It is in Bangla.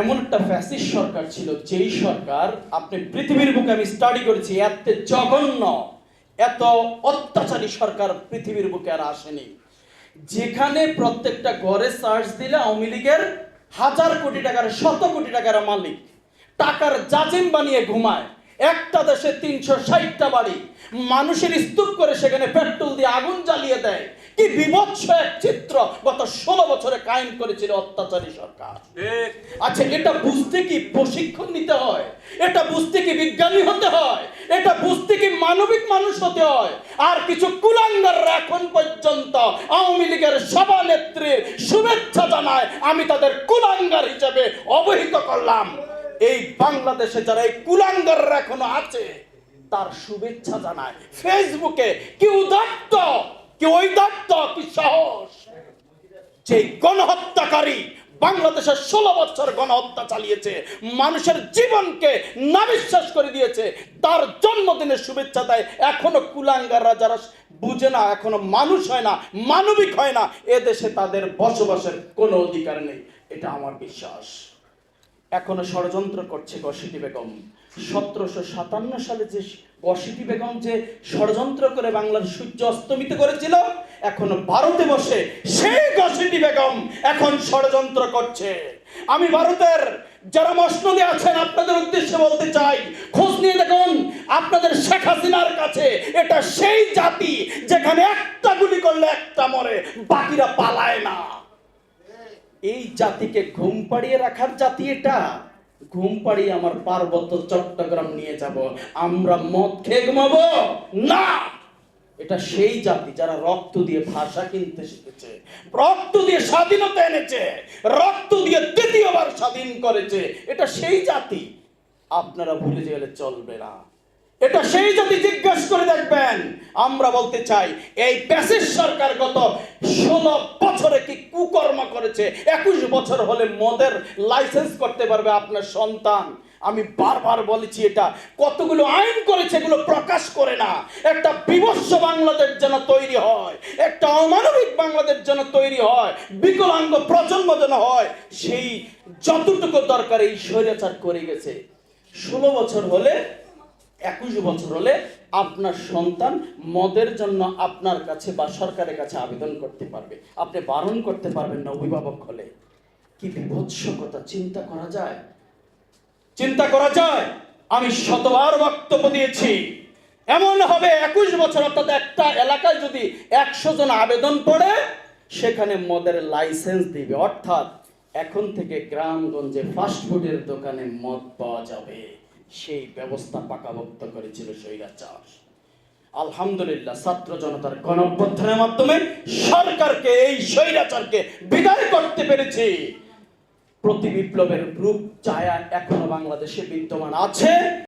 এমন একটা ফ্যাসিস্ট সরকার ছিল, যেই সরকার আপনি পৃথিবীর বুকে আমি স্টাডি করেছি, এত জঘন্য, এত অত্যাচারী সরকার পৃথিবীর বুকে আর আসেনি। যেখানে প্রত্যেকটা ঘরে সার্চ দিলে আওয়ামী লীগের হাজার কোটি টাকার, শত কোটি টাকার মালিক, টাকার জাজিম বানিয়ে ঘুমায়। একটা দেশে তিনশো ষাটটা বাড়ি মানুষের স্তূপ করে সেখানে পেট্রোল দিয়ে আগুন জ্বালিয়ে দেয়। কি বিভৎস এক চিত্র গত ষোলো বছরে কায়েম করেছিল অত্যাচারী সরকার। আচ্ছা এটা বুঝতে কি প্রশিক্ষণ নিতে হয়? এটা বুঝতে কি বিজ্ঞানী হতে হয়? এটা বুঝতে কি মানবিক মানুষ হতে হয়? আর কিছু কুলাঙ্গাররা এখন পর্যন্ত আওয়ামী লীগের সভানেত্রীর শুভেচ্ছা জানায় আমি তাদের কুলাঙ্গার হিসেবে অবহিত করলাম। এই বাংলাদেশে যারা এই কুলাঙ্গাররা এখনও আছে, তার শুভেচ্ছা জানায় ফেসবুকে কি উদাত্ত কি ঐদাত্ত কি সাহস? যে গণহত্যাকারী বাংলাদেশের ষোলো বছর গণহত্যা চালিয়েছে, মানুষের জীবনকে নাবিশ্বাস করে দিয়েছে, তার জন্মদিনের শুভেচ্ছা দেয়। এখনও কুলাঙ্গাররা যারা বুঝে না, এখনও মানুষ হয় না, মানবিক হয় না, এদেশে তাদের বসবাসের কোনো অধিকার নেই। এটা আমার বিশ্বাস। এখনও ষড়যন্ত্র করছে গসিটি বেগম। সতেরোশো সাতান্ন সালে যে গসিটি বেগম যে ষড়যন্ত্র করে বাংলার সূর্য অস্তমিত করেছিল, এখনও ভারতে বসে সেই গসিটি বেগম এখন ষড়যন্ত্র করছে। আমি ভারতের যারা মসনদে আছেন, আপনাদের উদ্দেশ্যে বলতে চাই, খোঁজ নিয়ে দেখুন, আপনাদের শেখ হাসিনার কাছে এটা সেই জাতি যেখানে একটা গুলি করলে একটা মরে, বাকিরা পালায় না। এই জাতিকে ঘুম পাড়িয়ে রাখার জাতি এটা। ঘুম পাড়িয়ে আমার পার্বত্য চট্টগ্রাম নিয়ে যাব। আমরা মদ খেয়ে ঘুমাবো? না! এটা সেই জাতি যারা রক্ত দিয়ে ভাষা কিনতে শিখেছে, রক্ত দিয়ে স্বাধীনতা এনেছে, রক্ত দিয়ে তৃতীয়বার স্বাধীন করেছে। এটা সেই জাতি। আপনারা ভুলে গেলে চলবে না। এটা সেই জাতি জিজ্ঞেস করে দেখবেন। আমরা বলতে চাই, এই প্যাসেজ সরকার গত ষোলো বছরে কি কুকর্ম করেছে? একুশ বছর হলে মদের লাইসেন্স করতে পারবে আপনার সন্তান। আমি বারবার বলেছি এটা। কতগুলো আইন করেছে এগুলো প্রকাশ করে না। একটা বিভৎস বাংলাদেশ যেন তৈরি হয়, একটা অমানবিক বাংলাদেশ যেন তৈরি হয়, বিকলাঙ্গ প্রজন্ম যেন হয়, সেই যতটুকু দরকার এই স্বৈরাচার করে গেছে। ষোলো বছর হলে একুশ বছর হলে আপনার সন্তান মদের জন্য আপনার কাছে বা সরকারের কাছে আবেদন করতে পারবে। আপনি বারণ করতে পারবেন না অভিভাবক হলে। কি বিভৎস কথা চিন্তা করা যায়? চিন্তা করা যায়। আমি শতবার বক্তব্য দিয়েছি। এমন হবে একুশ বছর, অর্থাৎ একটা এলাকায় যদি একশো জন আবেদন পড়ে, সেখানে মদের লাইসেন্স দিবে। অর্থাৎ এখন থেকে গ্রামগঞ্জে ফাস্টফুডের দোকানে মদ পাওয়া যাবে। সেই ব্যবস্থা পাকাভক্ত করেছিল স্বৈরাচার আলহামদুলিল্লাহ, ছাত্র জনতার গণঅভ্যর্থনের মাধ্যমে সরকারকে, এই স্বৈরাচারকে বিদায় করতে পেরেছি। প্রতি বিপ্লবের রূপ, ছায়া এখনও বাংলাদেশে বিদ্যমান আছে।